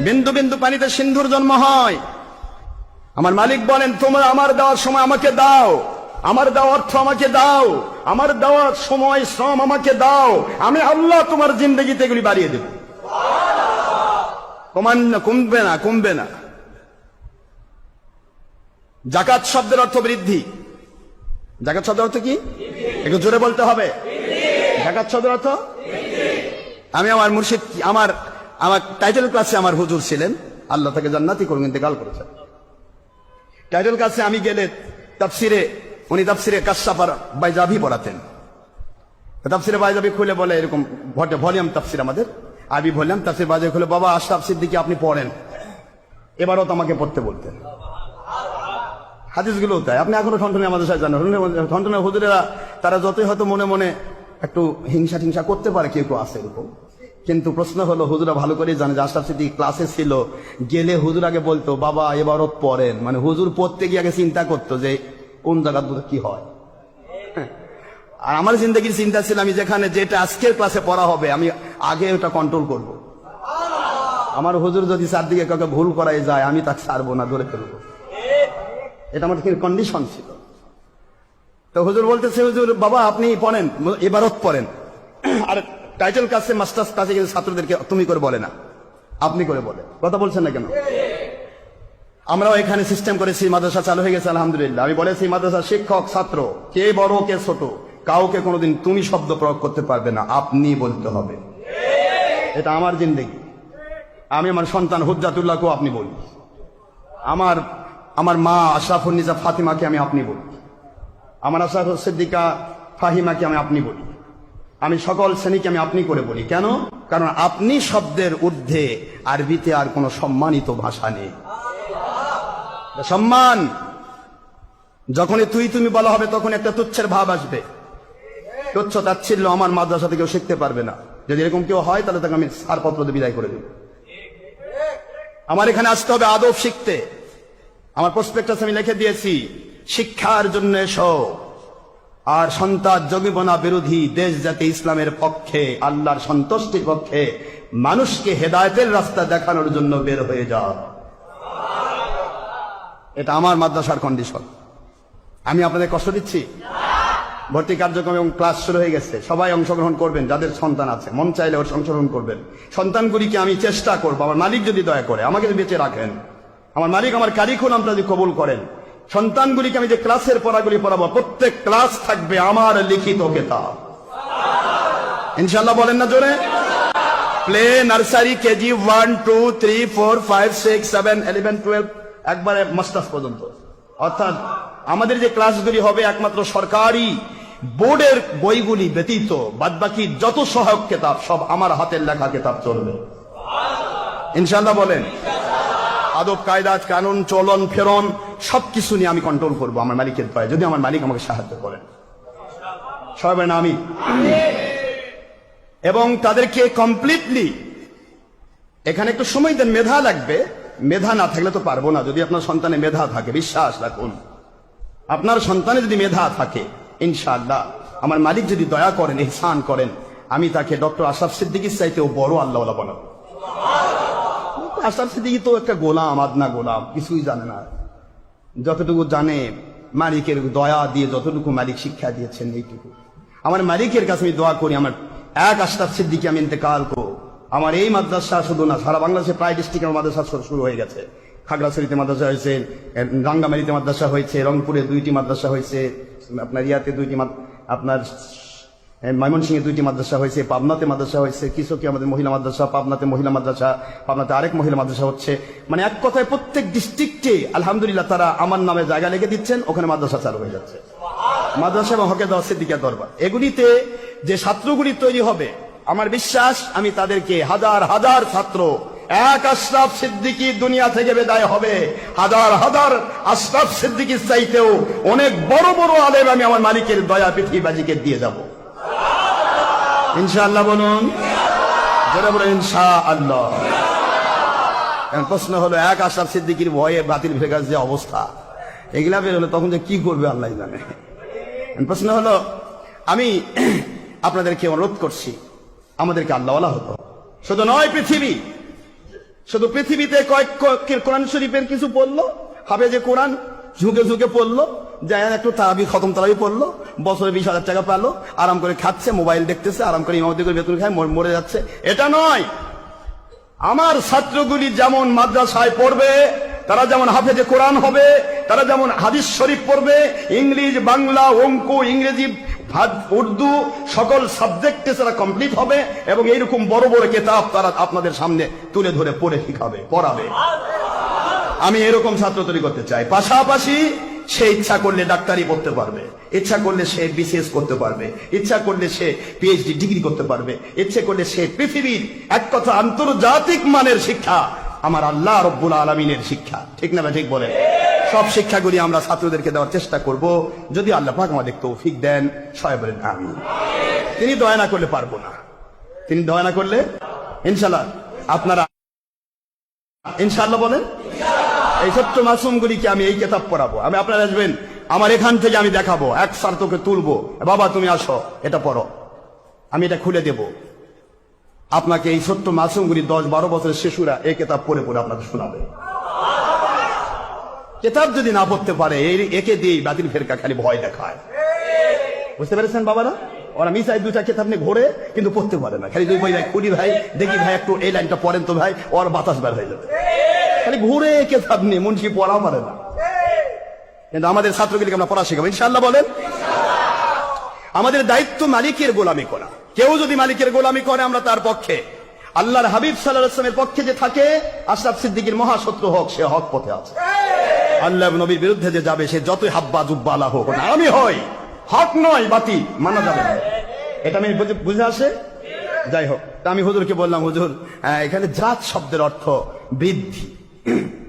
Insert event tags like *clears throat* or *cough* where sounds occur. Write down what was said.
বিন্দু বিন্দু পানিতে সিন্ধুর জন্ম হয়। আমার মালিক বলেন, তোমরা আমার দেওয়ার সময় আমাকে দাও। আমার দেওয়া অর্থ আমাকে দাও। আমার দেওয়ার সময় শ্রম আমাকে দাও। আমি আল্লাহ তোমার জিন্দগিতে এগুলি বাড়িয়ে দেব। কমান না কমবে না কমবে না। জাকাত শব্দের অর্থ বৃদ্ধি। জাকাত শব্দের অর্থ কি? একটু জোরে বলতে হবে। জাকাত শব্দের অর্থ? আমি আমার মুর্শিদ, আমার আমার টাইটেল ক্লাসে আমার হুজুর ছিলেন, আল্লাহ তাকে জান্নাতি করুন ইন্তেকাল করেছেন। টাইটেল ক্লাসে আমি গেলে তাফসিরে, উনি তাফসিরে কাশাপার বাইজাবি পড়াতেন। তাফসিরে বাইজাবি খুলে বলে এরকম ভটে ভলিউম তাফসির আমাদের। আবি ভলিউম তাফসির বাইজাবি খুলে, বাবা আশরাফ দিকে আপনি পড়েন। এবারও তো আমাকে পড়তে বলতেন। হাদিসগুলো তাই। আপনি এখনও ঠনঠনে আমাদের সাথে জানেন ঠনঠনে হুজুরেরা, তারা যতই হয়তো মনে মনে একটু হিংসা টিংসা করতে পারে, কেউ কেউ আছে এরকম। কিন্তু প্রশ্ন হলো, হুজুরা ভালো করে জানে যে আশরাফ সিদ্দিক ক্লাসে ছিল। গেলে হুজুর আগে বলতো, বাবা এবারও পড়েন। মানে হুজুর পড়তে গিয়ে আগে চিন্তা করতো যে, কোন জায়গা কি হয়। আর আমার জিন্দগির চিন্তা ছিল, আমি যেখানে যেটা আজকের ক্লাসে পড়া হবে, আমি আগে ওটা কন্ট্রোল করব। আমার হুজুর যদি চারদিকে কাউকে ভুল করাই যায়, আমি তাকে ছাড়বো না, ধরে ফেলব। এটা আমার কন্ডিশন ছিল? তো হুজুর বলতেছে, হুজুর, বাবা, আপনি পড়েন, এবারত পড়েন। আর টাইটেল কাছে মাস্টার্স কাছে কিন্তু ছাত্রদেরকে তুমি করে বলে না। আপনি করে বলে। কথা বলছেন না কেন? আমরাও এখানে সিস্টেম করেছি মাদ্রাসা চালু হয়ে গেছে, আলহামদুলিল্লাহ। আমি বলেছি মাদ্রাসা শিক্ষক, ছাত্র, কে বড়, কে ছোট, কাউকে কোনোদিন তুমি শব্দ প্রয়োগ করতে পারবে না, আপনি বলতে হবে। এটা আমার জিন্দেগি। আমি আমার সন্তান হুজ্জাতুল্লাহকেও আপনি বলি। আমার আমার মা আশরাফুন্নিজা ফাতিমাকে আমি আপনি বলি। আমার আশরাফ সিদ্দিকা ফাহিমাকে আমি আপনি বলি। আমি সকল শ্রেণীকে আমি আপনি করে বলি। কেন? কারণ আপনি শব্দের ঊর্ধ্বে আরবিতে আর কোনো সম্মানিত ভাষা নেই। সম্মান। যখনই তুই তুমি বলা হবে তখন একটা তুচ্ছের ভাব আসবে। তুচ্ছ তাচ্ছিল্য আমার মাদ্রাসা কেউ শিখতে পারবে না। যদি এরকম কেউ হয়, তাহলে তাকে আমি ছাড়পত্র দিয়ে বিদায় করে দেব। আমার এখানে আসতে হবে আদব শিখতে। আমার প্রসপেক্টাস আমি লিখে দিয়েছি, শিক্ষার জন্য এসো। আর সন্তান জমিবনা বিরোধী দেশ জাতি ইসলামের পক্ষে, আল্লাহর সন্তুষ্টির পক্ষে মানুষকে হেদায়তের রাস্তা দেখানোর জন্য বের হয়ে যাও। এটা আমার মাদ্রাসার কন্ডিশন আমি আপনাদের কষ্ট দিচ্ছি? ভর্তি কার্যক্রম এবং ক্লাস শুরু হয়ে গেছে। সবাই অংশগ্রহণ করবেন, যাদের সন্তান আছে। মন চাইলে ওর অংশগ্রহণ করবেন। সন্তানগুলিকে আমি চেষ্টা করব। আমার মালিক যদি দয়া করে আমাকে বেঁচে রাখেন। আমার মালিক আমার কারিকুলাম যদি কবুল করেন। সন্তানগুলিকে আমি যে ক্লাসের পড়াগুলি পড়াবো, প্রত্যেক ক্লাস থাকবে আমার লিখিত কেতাব। ইনশাল্লাহ বলেন না জোরে? Play nursery, KG one, two, three, four, five, six, seven, eleven, twelve, একবারে মাস্টার্স পর্যন্ত। অর্থাৎ আমাদের যে ক্লাসগুলি হবে একমাত্র সরকারি বোর্ডের বইগুলি ব্যতীত বাদবাকি যত সহায়ক কেতাব, সব আমার হাতের লেখা কেতাব চলবে। ইনশাল্লাহ বলেন। আদব, কায়দা, কানুন, চলন, ফেরন, সবকিছু নিয়ে আমি কন্ট্রোল করব আমার মালিকের পায়ে। যদি আমার মালিক আমাকে সাহায্য করেন। সবাই বলেন আমি এবং তাদেরকে কমপ্লিটলি এখানে একটু সময় দেন, মেধা লাগবে। মেধা না থাকলে তো পারব না। যদি আপনার সন্তানে মেধা থাকে, বিশ্বাস রাখুন। আপনার সন্তানে যদি মেধা থাকে, ইনশাআল্লাহ। আমার মালিক যদি দয়া করেন ইহসান করেন, আমি তাকে ডক্টর আশরাফ সিদ্দিকির চাইতেও বড় আল্লাহ বানাবো। আশরাফ সিদ্দিকি তো একটা গোলাম, আদনা গোলাম, কিছুই জানে না। যতটুকু জানে, মালিকের দয়া দিয়ে যতটুকু মালিক শিক্ষা দিয়েছেন এইটুকু। আমার মালিকের কাছে আমি দোয়া করি, আমার এক আশরাফ সিদ্দিকি, আমি ইন্তেকাল করব আমার এই মাদ্রাসা শুধু না, সারা বাংলাদেশে প্রায় ডিস্ট্রিক্টের মাদ্রাসা শুরু হয়ে গেছে। খাগড়াছড়িতে মাদ্রাসা হয়েছে রাঙ্গামারিতে মাদ্রাসা হয়েছে, রংপুরে দুইটি মাদ্রাসা হয়েছে, আপনার ইয়াতে দুইটি আপনার ময়মনসিংহে দুইটি মাদ্রাসা হয়েছে, পাবনাতে মাদ্রাসা হয়েছে কৃষকে আমাদের মহিলা মাদ্রাসা, পাবনাতে মহিলা মাদ্রাসা, পাবনাতে আরেক মহিলা মাদ্রাসা হচ্ছে। মানে এক কথায় প্রত্যেক ডিস্ট্রিক্টে আলহামদুলিল্লাহ, তারা আমার নামে জায়গা লেগে দিচ্ছেন, ওখানে মাদ্রাসা চালু হয়ে যাচ্ছে। মাদ্রাসা এবং হকে দেওয়া সিদ্দিকার দরবার। এগুলিতে যে ছাত্রগুলি তৈরি হবে, আমার বিশ্বাস, আমি তাদেরকে হাজার হাজার ছাত্র, এক আশরাফ সিদ্দিকি দুনিয়া থেকে বেদায় হবে। হাজার হাজার আশরাফ সিদ্দিকির চাইতেও অনেক বড় বড় আলেম আমি আমার মালিকের দয়া পৃথিবীবাজিকে দিয়ে যাব। ইনশাআল্লাহ বলুন। জোরে বলুন ইনশা আল্লাহ এখন প্রশ্ন হলো, এক আশরাফ সিদ্দিকির ভয়ে বাতিল ভেগার যে অবস্থা। এগুলা বের হলো তখন যে কি করবে, আল্লাহ জানে। প্রশ্ন হলো, আমি *clears throat* আপনাদেরকে অনুরোধ করছি, আমাদেরকে আল্লাহওয়ালা হতো। শুধু নয় পৃথিবী, শুধু পৃথিবীতে কয়েক কোরআন শরীফের কিছু পড়ল হবে যে কোরআন ঝুঁকে ঝুঁকে পড়ল যায় একটু তারাবি খতম তারাবি পড়ল, বছরে বিশ হাজার টাকা পেল, আরাম করে খাচ্ছে, মোবাইল দেখতেছে, আরাম করে ইমামতি করে বেতন খায়, মরে যাচ্ছে। এটা নয়। আমার ছাত্রগুলি যেমন মাদ্রাসায় পড়বে, তারা যেমন হাফেজে কোরআন হবে, তারা যেমন হাদিস শরীফ পড়বে, ইংলিশ, বাংলা, অঙ্ক, ইংরেজি উর্দু, সকল সাবজেক্টে তারা কমপ্লিট হবে এবং এইরকম বড় বড় কেতাব তারা আপনাদের সামনে তুলে ধরে পড়ে শিখাবে পড়াবে। আমি এরকম ছাত্র তৈরি করতে চাই। পাশাপাশি সে ইচ্ছা করলে ডাক্তারি পড়তে পারবে। ইচ্ছা করলে সে বিসিএস করতে পারবে। ইচ্ছা করলে সে পিএইচডি ডিগ্রি করতে পারবে। ইচ্ছে করলে সে পৃথিবীর এক কথা আন্তর্জাতিক মানের শিক্ষা, আমার আল্লাহ রব্বুল আলমিনের শিক্ষা। ঠিক না ঠিক বলে সব শিক্ষাগুলি আমরা ছাত্রদেরকে দেওয়ার চেষ্টা করব। যদি আল্লাহ পাক আমাদের তৌফিক দেন, সবাই বলেন আমি তিনি দয়া না করলে পারব না। তিনি দয়া না করলে ইনশাল্লাহ আপনারা ইনশাল্লাহ বলেন? এই ছোট্ট মাসুমগুলিকে আমি এই কেতাব পড়াবো? আমি আপনারা আসবেন, আমার এখান থেকে আমি দেখাবো, এক সার তোকে তুলবো। বাবা, তুমি আসো, এটা পড়ো। আমি এটা খুলে দেব। আপনাকে এই ছোট্ট মাসুমগুলি দশ বারো বছরের শিশুরা এই কেতাব পড়ে পড়ে আপনাকে শোনাবে। কেতাব যদি না পড়তে পারে এই- একে দিয়ে বাতিল ফেরকা খালি ভয় দেখায়। বুঝতে পেরেছেন বাবারা? ওরা মিসাই দুটা কেতাব নিয়ে ঘোরে, কিন্তু পড়তে পারে না। খালি দুই ভাই ভাই কুড়ি ভাই, দেখি ভাই, একটু এই লাইনটা পড়েন তো ভাই, ওর বাতাস বের হয়ে যাবে। খালি ঘুরে কেতাব নিয়ে মুন্সি পড়া পারে না। কিন্তু আমাদের ছাত্রগুলিকে আমরা পড়া শেখাবো। ইনশাল্লাহ বলেন। আমাদের দায়িত্ব মালিকের গোলামি করা। কেউ যদি মালিকের গোলামি করে, আমরা তার পক্ষে। আল্লাহর হাবিব সাল্লাহ পক্ষে যে থাকে, আশরাফ সিদ্দিকের মহাশত্রু হোক, সে হক পথে আছে। আল্লাহ নবীর বিরুদ্ধে যে যাবে, সে যতই হাব্বা জুব্বালা হোক না আমি হই। হক নয় বাতি মানা যাবে না। এটা আমি বুঝে- আসে? যাই হোক আমি হুজুরকে বললাম, হুজুর এখানে জাত শব্দের অর্থ বৃদ্ধি। Mm-hmm. *clears throat*